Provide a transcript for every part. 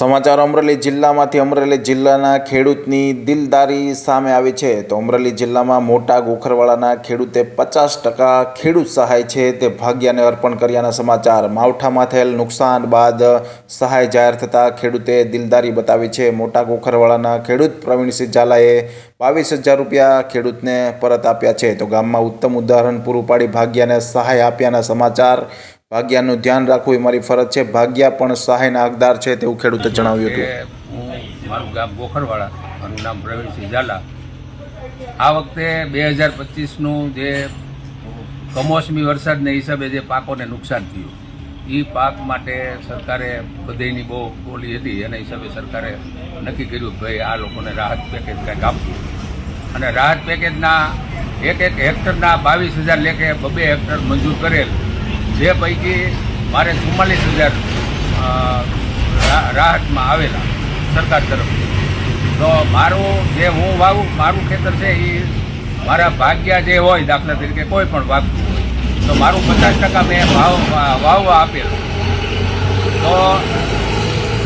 સમાચાર અમરેલી જિલ્લામાંથી અમરેલી જિલ્લાના ખેડૂતની દિલદારી સામે આવી છે. તો અમરેલી જિલ્લામાં મોટા ગોખરવાળાના ખેડૂતે પચાસ ટકા ખેડૂત સહાય છે તે ભાગ્યને અર્પણ કર્યાના સમાચાર. માવઠામાં થયેલ નુકસાન બાદ સહાય જાહેર થતાં ખેડૂતે દિલદારી બતાવી છે. મોટા ગોખરવાળાના ખેડૂત પ્રવીણસિંહ ઝાલાએ બાવીસ હજાર રૂપિયા ખેડૂતને પરત આપ્યા છે. તો ગામમાં ઉત્તમ ઉદાહરણ પૂરું પાડી ભાગ્યાને સહાય આપ્યાના સમાચાર. ભાગ્યાનું ધ્યાન રાખવું એ મારી ફરજ છે. ભાગ્યા પણ સહાયના હકદાર છે તેવું ખેડૂતે જણાવ્યું હતું. મારું ગામ ગોખરવાળા મારું નામ પ્રવીણસિંહ ઝાલા. આ વખતે બે હજાર પચીસનું જે કમોસમી વરસાદને હિસાબે જે પાકોને નુકસાન થયું એ પાક માટે સરકારે બધેની બહુ બોલી હતી. એના હિસાબે સરકારે નક્કી કર્યું કે ભાઈ આ લોકોને રાહત પેકેજ કંઈક આપવું. અને રાહત પેકેજના એક એક હેક્ટરના બાવીસ હજાર લેખે બબે હેક્ટર મંજૂર કરેલ. જે પૈકી મારે ચુમ્માલીસ હજાર રાહતમાં આવેલા સરકાર તરફથી. તો મારું જે હું વાવું, મારું ખેતર છે એ મારા ભાગ્યા જે હોય દાખલા તરીકે કોઈ પણ વાવતું હોય, તો મારું પચાસ ટકા મેં ભાવ, વાવવા આપેલું. તો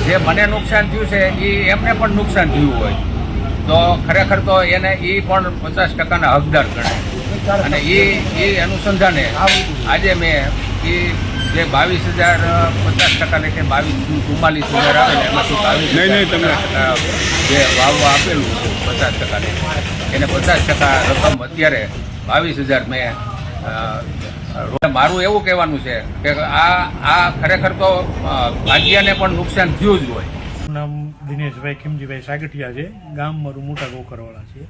જે મને નુકસાન થયું છે એ એમને પણ નુકસાન થયું હોય. તો ખરેખર તો એને એ પણ પચાસ ટકાના હકદાર ગણાય. અને એ એ અનુસંધાને આજે મેં એ જે બાવીસ હજાર પચાસ ટકા લેખે બાવીસ ચુમ્માલીસ હજાર આવે ને એમાંથી બાવીસ નહીં, નહીં, તમે- જે વાવવા આપેલું પચાસ ટકાને એને પચાસ ટકા રકમ અત્યારે બાવીસ હજાર મેં મારું એવું કહેવાનું છે કે આ આ ખરેખર તો ભાગ્યાને પણ નુકસાન થયું જ હોય. નામ દિનેશભાઈ ખીમજીભાઈ સાગઠિયા છે. ગામ મારું મોટા ગોકરવાળા છે.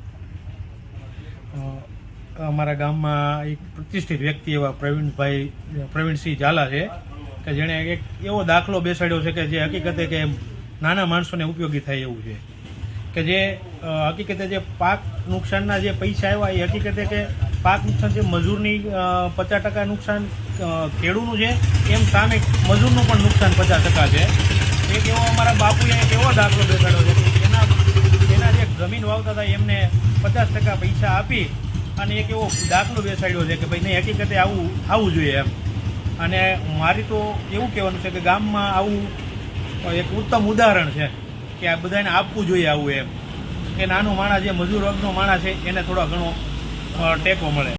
અમારા ગામમાં એક પ્રતિષ્ઠિત વ્યક્તિ એવા પ્રવીણભાઈ, પ્રવીણસિંહ ઝાલા છે, કે જેણે એક એવો દાખલો બેસાડ્યો છે કે જે હકીકતે કે નાના માણસોને ઉપયોગી થાય એવું છે. કે જે હકીકતે જે પાક નુકસાનના જે પૈસા આવ્યા, એ હકીકતે કે પાક નુકસાન જે મજૂરની પચાસ ટકા નુકસાન ખેડૂનું છે, એમ સામે મજૂરનું પણ નુકસાન પચાસ ટકા છે. એક એવો અમારા બાપુએ એક એવો દાખલો બેસાડ્યો છે કે એના એના જે જમીન વાવતા હતા, એમને પચાસ ટકા પૈસા આપી અને એક એવો દાખલો બેસાડ્યો છે કે ભાઈ નહીં, હકીકતે આવું થવું જોઈએ એમ. અને મારી તો એવું કહેવાનું છે કે ગામમાં આવું એક ઉત્તમ ઉદાહરણ છે કે આ બધાને આપવું જોઈએ આવું એમ. કે નાનો માણસ જે મજૂર વર્ગનો માણસ છે, એને થોડો ઘણો ટેકો મળે.